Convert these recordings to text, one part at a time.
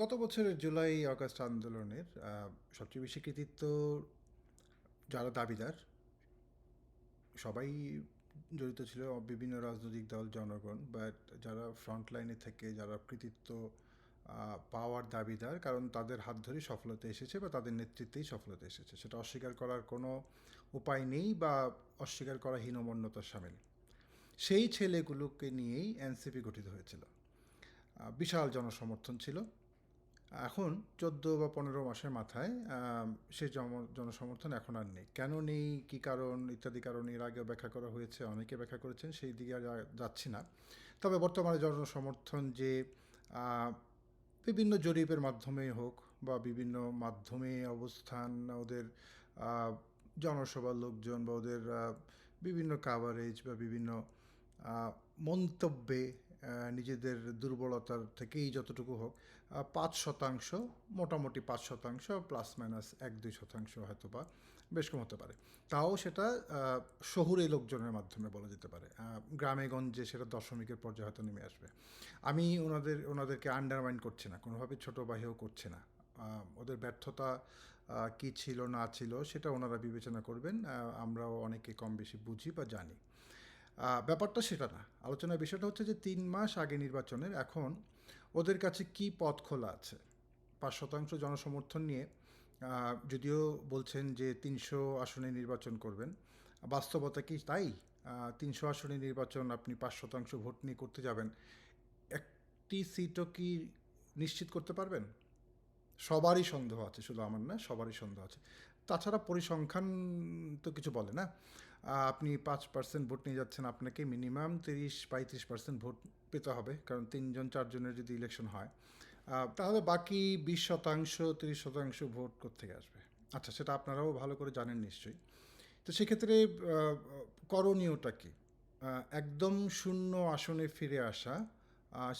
গত বছরের জুলাই, আগস্ট আন্দোলনের সবচেয়ে বেশি কৃতিত্ব যারা দাবিদার, সবাই জড়িত ছিল বিভিন্ন রাজনৈতিক দল, জনগণ বাট যারা ফ্রন্ট লাইনে থেকে, যারা কৃতিত্ব পাওয়ার দাবিদার, কারণ তাদের হাত ধরেই সফলতা এসেছে বা তাদের নেতৃত্বেই সফলতা এসেছে। সেটা অস্বীকার করার কোনো উপায় নেই বা অস্বীকার করা হীনমন্যতার সামিল। সেই ছেলেগুলোকে নিয়েই এনসিপি গঠিত হয়েছিল। বিশাল জনসমর্থন ছিল। এখন চোদ্দ বা পনেরো মাসের মাথায় জন- জনসমর্থন এখন আর নেই। কেন নেই? কী কারণ? ইত্যাদি কারণ এর আগেও ব্যাখ্যা করা হয়েছে, অনেকে ব্যাখ্যা করেছেন, সেই দিকে যাচ্ছি না। তবে বর্তমানে জনসমর্থন যে বিভিন্ন জরিপের মাধ্যমে হোক বা বিভিন্ন মাধ্যমে অবস্থান, ওদের জনসভার লোকজন বা ওদের বিভিন্ন কাভারেজ বা বিভিন্ন মন্তব্যে নিজেদের দুর্বলতার থেকেই যতটুকু হোক পাঁচ শতাংশ, মোটামুটি পাঁচ শতাংশ, প্লাস মাইনাস এক, দুই শতাংশ হয়তো বা বেশ কম হতে পারে। তাও সেটা শহুরে লোকজনের মাধ্যমে বলা যেতে পারে। গ্রামে গঞ্জে সেটা দশমিকের পর্যায়ে হয়তো নেমে আসবে। আমি ওনাদের, ওনাদেরকে আন্ডারমাইন করছি না, কোনোভাবে ছোটো বাহিও করছি না। ওদের ব্যর্থতা কী ছিল না ছিল সেটা ওনারা বিবেচনা করবেন। আমরাও অনেকে কম বেশি বুঝি বা জানি। ব্যাপারটা সেটা না। আলোচনার বিষয়টা হচ্ছে যে তিন মাস আগে নির্বাচনের এখন ওদের কাছে কি পথ খোলা আছে? পাঁচ শতাংশ জনসমর্থন নিয়ে যদিও বলছেন যে তিনশো আসনে নির্বাচন করবেন, বাস্তবতা কি তাই? তিনশো আসনে নির্বাচন আপনি পাঁচ শতাংশ ভোট নিয়ে করতে যাবেন, একটি সিটও কি নিশ্চিত করতে পারবেন? সবারই সন্দেহ আছে, শুধু আমার না, সবারই সন্দেহ আছে। তাছাড়া পরিসংখ্যান তো কিছু বলে না। আপনি পাঁচ পার্সেন্ট ভোট নিয়ে যাচ্ছেন, আপনাকে মিনিমাম তিরিশ পঁয়ত্রিশ পার্সেন্ট ভোট পেতে হবে, কারণ তিনজন, চারজনের যদি ইলেকশন হয় তাহলে বাকি বিশ শতাংশ, তিরিশ শতাংশ ভোট কোথেকে আসবে? আচ্ছা সেটা আপনারাও ভালো করে জানেন নিশ্চয়ই। তো সেক্ষেত্রে করণীয়টা কি? একদম শূন্য আসনে ফিরে আসা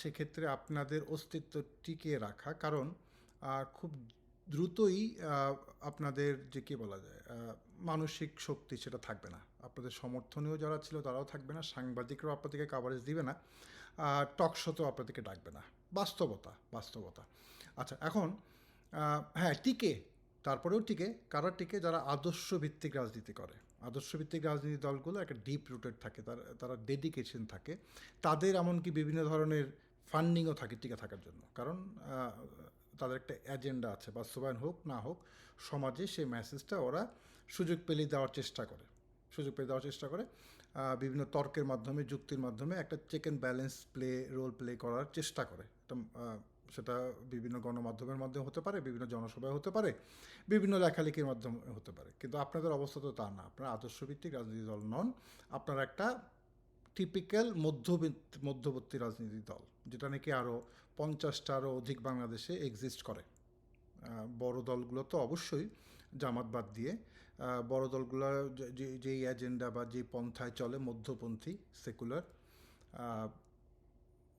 সেক্ষেত্রে আপনাদের অস্তিত্ব টিকিয়ে রাখা, কারণ খুব দ্রুতই আপনাদের যে কী বলা যায় মানসিক শক্তি সেটা থাকবে না। আপনাদের সমর্থনীয় যারা ছিল তারাও থাকবে না, সাংবাদিকরাও আপনাদেরকে কাভারেজ দিবে না টক শোতেও আপনাদেরকে ডাকবে না। বাস্তবতা বাস্তবতা। আচ্ছা এখন হ্যাঁ টিকে, তারপরেও টিকে, কারা টিকে? যারা আদর্শ ভিত্তিক রাজনীতি করে। আদর্শ ভিত্তিক রাজনীতি দলগুলো একটা ডিপ রুটেড থাকে, তারা তারা ডেডিকেশন থাকে। তাদের এমনকি বিভিন্ন ধরনের ফান্ডিংও থাকে টিকে থাকার জন্য। কারণ তাদের একটা এজেন্ডা আছে, বাস্তবায়ন হোক, না হোক, সমাজে সেই মেসেজটা ওরা সুযোগ পেলে দেওয়ার চেষ্টা করে। সুযোগ পেয়ে দেওয়ার চেষ্টা করে। বিভিন্ন তর্কের মাধ্যমে, যুক্তির মাধ্যমে একটা check and balance play role play করার চেষ্টা করে। সেটা বিভিন্ন গণমাধ্যমের মাধ্যমে হতে পারে, বিভিন্ন জনসভায় হতে পারে, বিভিন্ন লেখালেখির মাধ্যমে হতে পারে। কিন্তু আপনাদের অবস্থা তো তা না। আপনারা আদর্শভিত্তিক রাজনীতি দল নন। আপনারা একটা টিপিক্যাল মধ্যবিত্ত, মধ্যবর্তী রাজনীতি দল, যেটা নাকি আরও পঞ্চাশটারও অধিক বাংলাদেশে এক্সিস্ট করে। বড় দলগুলো তো অবশ্যই জামাত বাদ দিয়ে। বড় দলগুলো যে- যেই এজেন্ডা বা যে পন্থায় চলে মধ্যপন্থী সেকুলার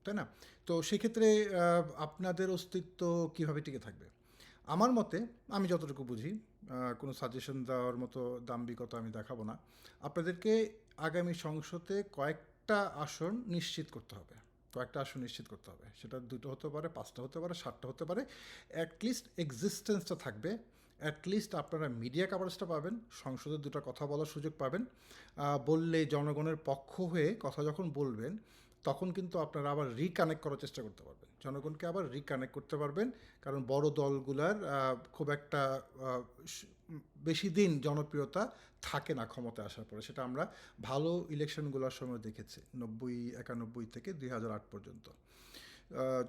তাই না? তো সেক্ষেত্রে আপনাদের অস্তিত্ব কীভাবে টিকে থাকবে? আমার মতে, আমি যতটুকু বুঝি কোনো সাজেশন দেওয়ার মতো দাম্ভিকতা আমি দেখাবো না। আপনাদেরকে আগামী সংসদে কয়েকটা আসন নিশ্চিত করতে হবে। কয়েকটা আসন নিশ্চিত করতে হবে। সেটা দুটো হতে পারে, পাঁচটা হতে পারে, সাতটা হতে পারে। অ্যাটলিস্ট এক্সিস্টেন্সটা থাকবে। অ্যাটলিস্ট আপনারা মিডিয়া কাভারেজটা পাবেন সংসদে দুটো কথা বলার সুযোগ পাবেন। বললে জনগণের পক্ষ হয়ে কথা যখন বলবেন, তখন কিন্তু আপনারা আবার রিকানেক্ট করার চেষ্টা করতে পারবেন। জনগণকে আবার রিকানেক্ট করতে পারবেন, কারণ বড় দলগুলার খুব একটা বেশি দিন জনপ্রিয়তা থাকে না ক্ষমতায় আসার পরে, সেটা আমরা ভালো ইলেকশনগুলোর সময় দেখেছি, নব্বই, একানব্বই থেকে দুই হাজার আট পর্যন্ত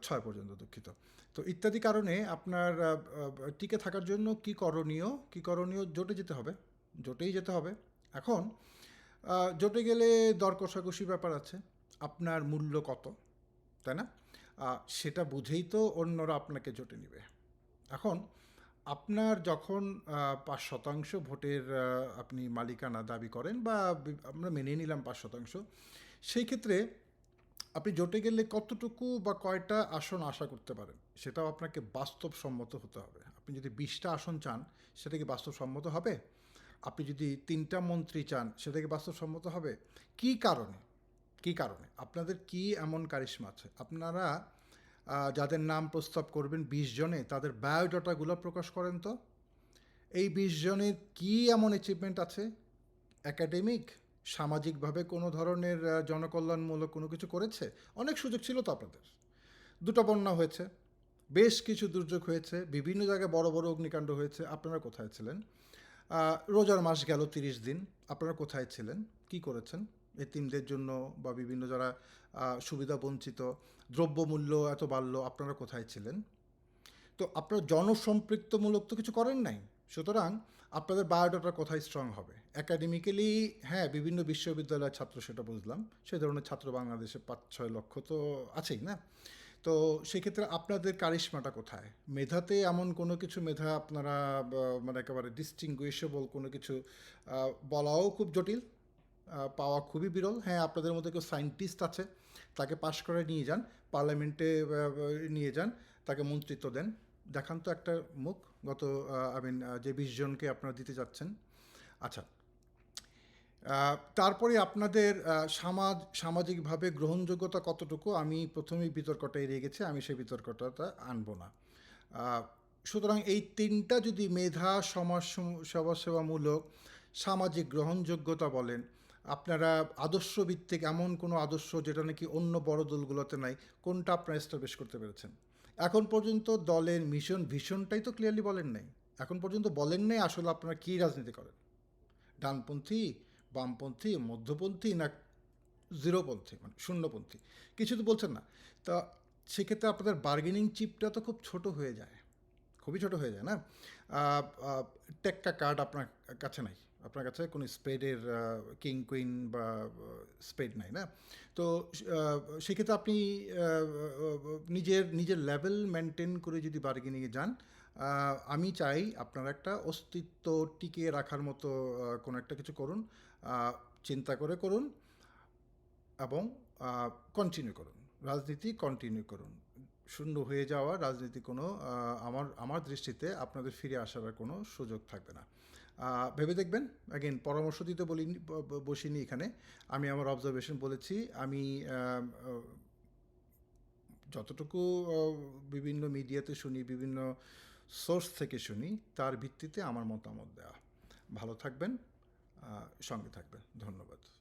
ছয় পর্যন্ত দুঃখিত। তো ইত্যাদি কারণে আপনার টিকে থাকার জন্য কি করণীয় কি করণীয়, জোটে যেতে হবে, জোটেই যেতে হবে। এখন জোটে গেলে দর কষাকষি ব্যাপার আছে, আপনার মূল্য কত, তাই না? সেটা বুঝেই তো অন্যরা আপনাকে জোটে নেবে। এখন আপনার যখন পাঁচ শতাংশ ভোটের আপনি মালিকানা দাবি করেন বা আমরা মেনে নিলাম পাঁচ শতাংশ, সেই ক্ষেত্রে আপনি জোটে গেলে কতটুকু বা কয়টা আসন আশা করতে পারেন? সেটাও আপনাকে বাস্তবসম্মত হতে হবে। আপনি যদি বিশটা আসন চান, সেটা কি বাস্তবসম্মত হবে? আপনি যদি তিনটা মন্ত্রী চান, সেটা কি বাস্তবসম্মত হবে? কী কারণে? কী কারণে? আপনাদের কি এমন কারিশমা আছে? আপনারা যাদের নাম প্রস্তাব করবেন বিশ জনে, তাদের বায়োডাটাগুলো প্রকাশ করেন তো। এই বিশ জনের কী এমন অ্যাচিভমেন্ট আছে? একাডেমিক সামাজিকভাবে কোনো ধরনের জনকল্যাণমূলক কোনো কিছু করেছে? অনেক সুযোগ ছিল তো আপনাদের। দুটো বন্যা হয়েছে, বেশ কিছু দুর্যোগ হয়েছে, বিভিন্ন জায়গায় বড় বড় অগ্নিকাণ্ড হয়েছে। আপনারা কোথায় ছিলেন? রোজার মাস গেল তিরিশ দিন, আপনারা কোথায় ছিলেন? কি করেছেন? এতিমদের জন্য বা বিভিন্ন যারা সুবিধা বঞ্চিত, দ্রব্যমূল্য এত বাড়লো, আপনারা কোথায় ছিলেন? তো আপনারা জনসম্পৃক্তমূলক তো কিছু করেন নাই। সুতরাং আপনাদের বায়োডাটা কোথায় স্ট্রং হবে? একাডেমিক্যালি হ্যাঁ বিভিন্ন বিশ্ববিদ্যালয়ের ছাত্র সেটা বুঝলাম। সে ধরনের ছাত্র বাংলাদেশে পাঁচ ছয় লক্ষ তো আছেই না? তো সেক্ষেত্রে আপনাদের কারিশ্মাটা কোথায়? মেধাতে এমন কোনো কিছু মেধা আপনারা মানে একেবারে ডিস্টিংগুইশেবল কোনো কিছু বলাও খুব জটিল। পাওয়া খুবই বিরল। হ্যাঁ আপনাদের মধ্যে কেউ সায়েন্টিস্ট আছে, তাকে পাশ করে নিয়ে যান, পার্লামেন্টে নিয়ে যান, তাকে মন্ত্রিত্ব দেন। দেখান তো একটা মুখ, গত আই মিন যে বিশ জনকে আপনারা দিতে যাচ্ছেন। আচ্ছা তারপরে আপনাদের সমাজ, সামাজিকভাবে গ্রহণযোগ্যতা কতটুকু? আমি প্রথমেই বিতর্কটা এড়িয়ে গেছি, আমি সেই বিতর্কটা আনব না। সুতরাং এই তিনটা যদি মেধা, সমাজ সম- সমাজসেবামূলক, সামাজিক গ্রহণযোগ্যতা বলেন আপনারা আদর্শ ভিত্তিক এমন কোনো আদর্শ যেটা নাকি অন্য বড় দলগুলোতে নাই, কোনটা আপনারা এস্টাবলিশ করতে পেরেছেন? এখন পর্যন্ত দলের মিশন ভীষণটাই তো ক্লিয়ারলি বলেন নাই। এখন পর্যন্ত বলেন নাই আসলে আপনারা কী রাজনীতি করেন? ডানপন্থী, বামপন্থী, মধ্যপন্থী না জিরোপন্থী মানে শূন্যপন্থী? কিছু তো বলছেন না। তা সেক্ষেত্রে আপনাদের বার্গেনিং চিপটা তো খুব ছোট হয়ে যায়। খুবই ছোট হয়ে যায় না? টেক্কা কার্ড আপনার কাছে নাই। আপনার কাছে কোনো স্পেডের কিং কুইন বা স্পেড নাই, না? তো সেক্ষেত্রে আপনি নিজের নিজের লেভেল মেনটেন করে যদি বার্গেনিংয়ে যান আমি চাই আপনার একটা অস্তিত্ব টিকিয়ে রাখার মতো কোনো একটা কিছু করুন চিন্তা করে করুন এবং কন্টিনিউ করুন। রাজনীতি কন্টিনিউ করুন। শূন্য হয়ে যাওয়া রাজনীতি কোনো আমার আমার দৃষ্টিতে আপনাদের ফিরে আসার কোনো সুযোগ থাকবে না। ভেবে দেখবেন? অ্যাগেন পরামর্শ দিতে বলিনি, ব- ব- বসিনি এখানে। আমি আমার অবজারভেশন বলেছি। আমি যতটুকু বিভিন্ন মিডিয়াতে শুনি, বিভিন্ন সোর্স থেকে শুনি, তার ভিত্তিতে আমার মতামত দেওয়া ভালো থাকবেন সঙ্গে থাকবেন। ধন্যবাদ।